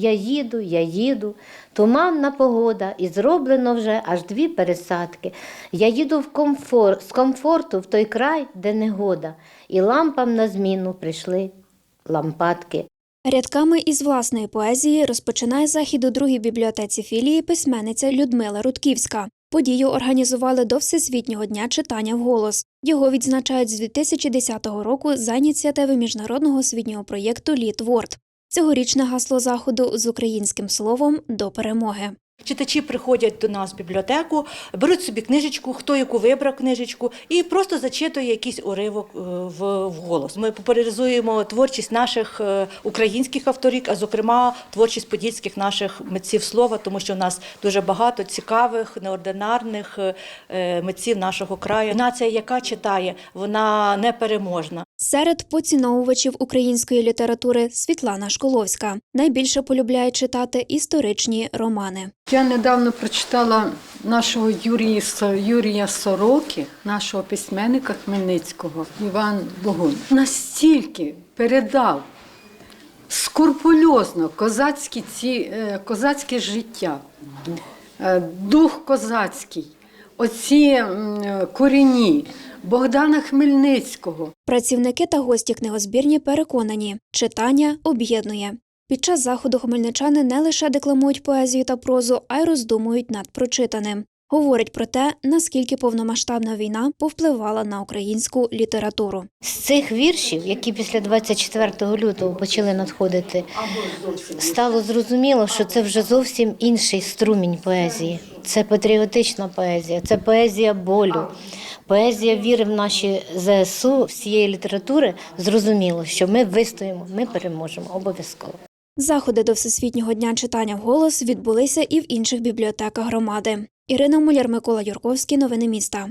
Я їду, я їду, туманна погода, і зроблено вже аж дві пересадки. Я їду в комфор, з комфорту в той край, де негода, і лампам на зміну прийшли лампадки. Рядками із власної поезії розпочинає захід у другій бібліотеці філії письменниця Людмила Рудківська. Подію організували до Всесвітнього дня читання вголос. Його відзначають з 2010 року за ініціативи міжнародного освітнього проєкту Літворд. Цьогорічне гасло заходу з українським словом до перемоги. Читачі приходять до нас в бібліотеку, беруть собі книжечку, хто яку вибрав книжечку, і просто зачитує якийсь уривок е, в, в голос. Ми популяризуємо творчість наших е, українських авторів, а зокрема творчість подільських наших митців слова, тому що у нас дуже багато цікавих, неординарних е, митців нашого краю. Нація, яка читає, вона непереможна. Серед поціновувачів української літератури Світлана Школовська найбільше полюбляє читати історичні романи. Я недавно прочитала нашого Юрія, Юрія Сороки, нашого письменника Хмельницького, Іван Богун. Настільки передав скрупульозно козацькі ці, е, козацьке життя, е, дух козацький, оці м, корені Богдана Хмельницького. Працівники та гості книгозбірні переконані, читання об'єднує. Під час заходу хмельничани не лише декламують поезію та прозу, а й роздумують над прочитаним. Говорять про те, наскільки повномасштабна війна повпливала на українську літературу. З цих віршів, які після 24 лютого почали надходити, стало зрозуміло, що це вже зовсім інший струмінь поезії. Це патріотична поезія, це поезія болю. Поезія віри в наші ЗСУ, всієї літератури, зрозуміло, що ми вистоїмо, ми переможемо обов'язково. Заходи до Всесвітнього дня читання вголос відбулися і в інших бібліотеках громади. Ірина Муляр, Микола Юрковський. Новини міста.